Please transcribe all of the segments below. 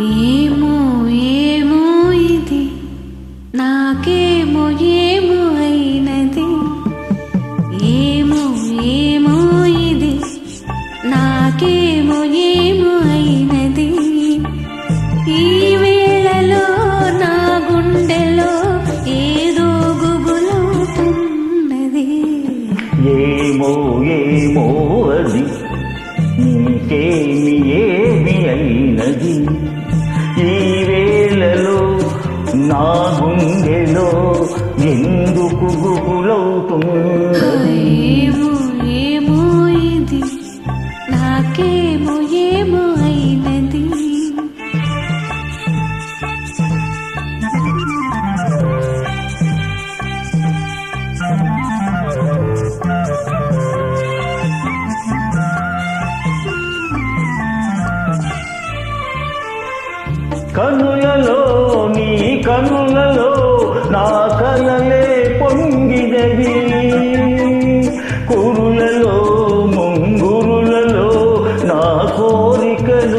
ఏమో ఏమో ఇది? నాకేమో ఏమో అయినది? ఏమో ఏమో ఇది? నాకేమో ఏమో అయినది? ఈ వేళలో నా గుండెలో ఏదో గుబులవుతున్నది ఏమో ఏమో అది. నీకేమి ఏమి అయినది? నా గుండెలో ఎందుకు గుబులవుతున్నది కన్నులలో నా కలలే పొంగినవి. కురులలో ముంగురులలో నా కోరికలూరినవి.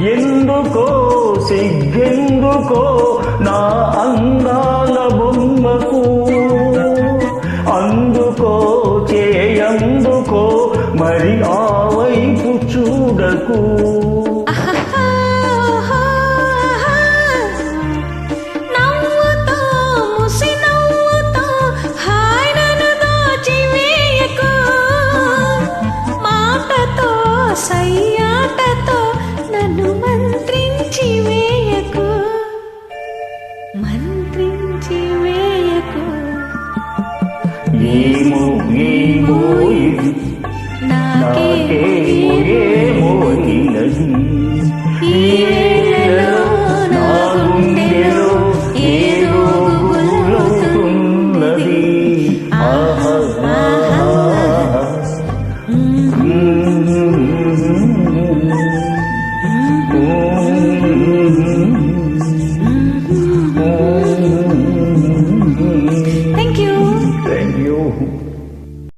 ఎందుకో సిగ్గెందుకో నా అందాల బొమ్మకు? అందుకో మేము మేము ఇది. నాకేమో ఏమో నిలది నా గుండెలో ఏదో గులవుతున్నది ఆహా ఆహా.